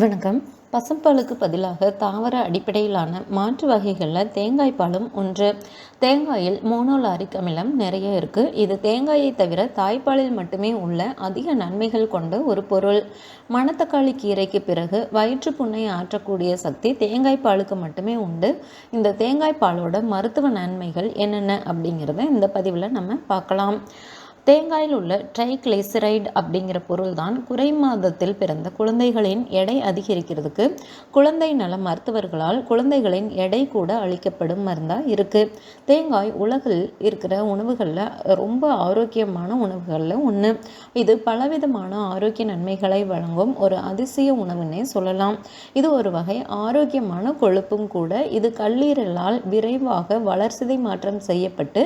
வணக்கம். பசும்பாலுக்கு பதிலாக தாவர அடிப்படையிலான மாற்று வகைகளில் தேங்காய் பாலும் ஒன்று. தேங்காயில் மோனோலாரிக் அமிலம் நிறைய இருக்குது இது தேங்காயை தவிர தாய்ப்பாலில் மட்டுமே உள்ள அதிக நன்மைகள் கொண்ட ஒரு பொருள். மணத்தக்காளி கீரைக்கு பிறகு வயிற்றுப்புண்ணை ஆற்றக்கூடிய சக்தி தேங்காய் பாலுக்கு மட்டுமே உண்டு. இந்த தேங்காய் பாலோட மருத்துவ நன்மைகள் என்னென்ன அப்படிங்கிறத இந்த பதிவில் நம்ம பார்க்கலாம். தேங்காயில் உள்ள ட்ரைக்ளிசரைடு அப்படிங்கிற பொருள் தான் குறை மாதத்தில் பிறந்த குழந்தைகளின் எடை அதிகரிக்கிறதுக்கு குழந்தை நல மருத்துவர்களால் குழந்தைகளின் எடை கூட அளிக்கப்படும் மருந்தாக இருக்குது தேங்காய் உலகில் இருக்கிற உணவுகளில் ரொம்ப ஆரோக்கியமான உணவுகளில் ஒன்று இது பலவிதமான ஆரோக்கிய நன்மைகளை வழங்கும் ஒரு அதிசய உணவுன்னே சொல்லலாம். இது ஒரு வகை ஆரோக்கியமான கொழுப்பும் கூட இது கல்லீரலால் விரைவாக வளர்சிதை மாற்றம் செய்யப்பட்டு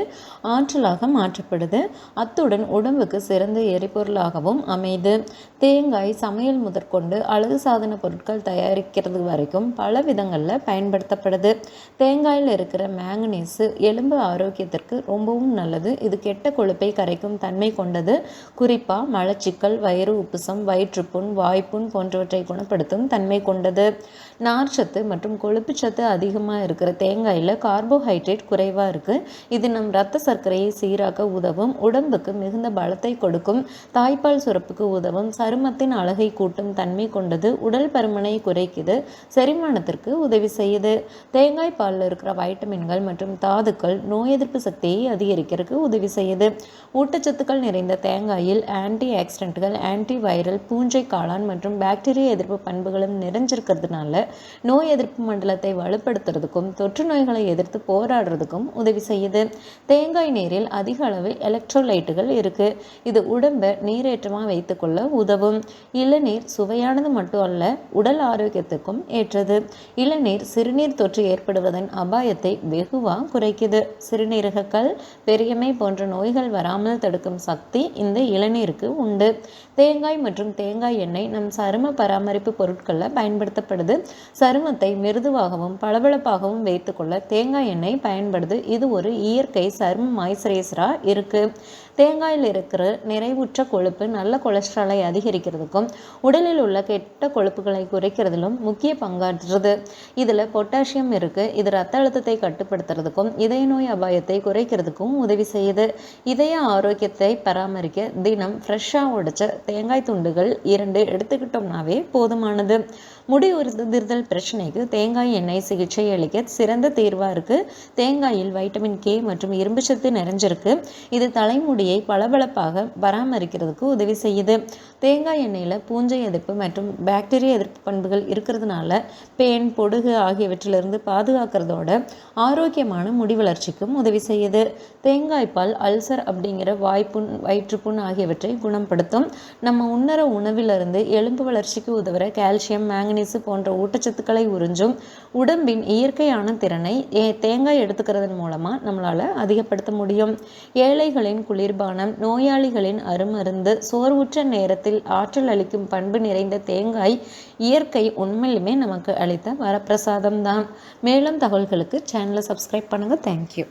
ஆற்றலாக மாற்றப்படுது. அத்து அத்துடன் உடம்புக்கு சிறந்த எரிபொருளாகவும் அமைது. தேங்காய் சமையல் முதற்கொண்டு அழகு சாதன பொருட்கள் தயாரிக்கிறது வரைக்கும் பல விதங்களில் பயன்படுத்தப்படுது. தேங்காயில் இருக்கிற மேங்கனீஸு எலும்பு ஆரோக்கியத்திற்கு ரொம்பவும் நல்லது. இது கெட்ட கொழுப்பை கரைக்கும் தன்மை கொண்டது. குறிப்பாக மலச்சிக்கல் வயிறு உப்புசம் வயிற்றுப்புண் வாய்ப்புண் போன்றவற்றை குணப்படுத்தும் தன்மை கொண்டது. நார்ச்சத்து மற்றும் கொழுப்பு சத்து அதிகமாக இருக்கிற தேங்காயில் கார்போஹைட்ரேட் குறைவாக இருக்குது இது நம் ரத்த சர்க்கரையை சீராக்க உதவும். உடம்புக்கு மிகுந்த பலத்தை கொடுக்கும். தாய்ப்பால் சுரப்புக்கு உதவும். சருமத்தின் அழகை கூட்டும் தன்மை கொண்டது. உடல் பருமனை குறைக்குது. செரிமானத்திற்கு உதவி செய்யுது. தேங்காய் பாலில் இருக்கிற வைட்டமின்கள் மற்றும் தாதுக்கள் நோய் எதிர்ப்பு சக்தியை அதிகரிக்கிறதுக்கு உதவி செய்யுது. ஊட்டச்சத்துக்கள் நிறைந்த தேங்காயில் ஆன்டி ஆக்சிடென்ட்கள் ஆன்டி வைரல் பூஞ்சை காளான் மற்றும் பாக்டீரியா எதிர்ப்பு பண்புகளும் நிறைஞ்சிருக்கிறதுனால நோய் எதிர்ப்பு மண்டலத்தை வலுப்படுத்துறதுக்கும் தொற்று நோய்களை எதிர்த்து போராடுறதுக்கும் உதவி செய்யுது. தேங்காய் நீரில் அதிக அளவு எலக்ட்ரோலைட்டுகள் நன்மைகள் இருக்குது இது உடம்பை நீரேற்றமாக வைத்துக்கொள்ள உதவும். இளநீர் சுவையானது மட்டும் அல்ல உடல் ஆரோக்கியத்துக்கும் ஏற்றது. இளநீர் சிறுநீர் தொற்று ஏற்படுவதன் அபாயத்தை வெகுவாக குறைக்குது. சிறுநீரகக்கல் பெரியமை போன்ற நோய்கள் வராமல் தடுக்கும் சக்தி இந்த இளநீருக்கு உண்டு. தேங்காய் மற்றும் தேங்காய் எண்ணெய் நம் சரும பராமரிப்பு பொருட்களில் பயன்படுத்தப்படுது. சருமத்தை மிருதுவாகவும் பளபளப்பாகவும் வைத்துக்கொள்ள தேங்காய் எண்ணெய் பயன்படுது. இது ஒரு இயற்கை சரும மாய்ஸ்சரைசராக இருக்குது தேங்காயில் இருக்கிற நிறைவுற்ற கொழுப்பு நல்ல கொலஸ்ட்ராலை அதிகரிக்கிறதுக்கும் உடலில் உள்ள கெட்ட கொழுப்புகளை குறைக்கிறதிலும் முக்கிய பங்காற்றுறது இதில் பொட்டாசியம் இருக்குது இது ரத்த அழுத்தத்தை கட்டுப்படுத்துறதுக்கும் இதய நோய் அபாயத்தை குறைக்கிறதுக்கும் உதவி செய்யுது. இதய ஆரோக்கியத்தை பராமரிக்க தினம் ஃப்ரெஷ்ஷாக உடைச்ச தேங்காய் துண்டுகள் இரண்டு எடுத்துக்கிட்டோம்னாவே போதுமானது. முடி உதிர்தல் பிரச்சனைக்கு தேங்காய் எண்ணெய் சிகிச்சை அளிக்க சிறந்த தீர்வாக இருக்குது தேங்காயில் வைட்டமின் கே மற்றும் இரும்புச்சத்து நிறைஞ்சிருக்கு. இது தலைமுடியை பளபளப்பாக பராமரிக்கிறதுக்கு உதவி செய்யுது. தேங்காய் எண்ணெயில் பூஞ்சை எதிர்ப்பு மற்றும் பாக்டீரியா எதிர்ப்பு பண்புகள் இருக்கிறதுனால பேன் பொடுகு ஆகியவற்றிலிருந்து பாதுகாக்கிறதோட ஆரோக்கியமான முடி வளர்ச்சிக்கும் உதவி செய்யுது. தேங்காய் பால் அல்சர் அப்படிங்கிற வாய்ப்புண் வயிற்றுப்புண் ஆகியவற்றை குணப்படுத்தும். நம்ம உண்ணற உணவிலிருந்து எலும்பு வளர்ச்சிக்கு உதவுற கால்சியம் மேங்கனீஸு போன்ற ஊட்டச்சத்துக்களை உறிஞ்சும் உடம்பின் இயற்கையான திறனை தேங்காய் எடுத்துக்கிறதன் மூலமாக நம்மளால் அதிகப்படுத்த முடியும். ஏழைகளின் குளிர்பான குளிர்பானம் நோயாளிகளின் அருமருந்து சோர்வுற்ற நேரத்தில் ஆற்றல் அளிக்கும் பண்பு நிறைந்த தேங்காய் இயற்கை உண்மையிலுமே நமக்கு அளித்த வரப்பிரசாதம் தான் மேலும் தகவல்களுக்கு சேனலை சப்ஸ்கிரைப் பண்ணுங்கள் தேங்க்யூ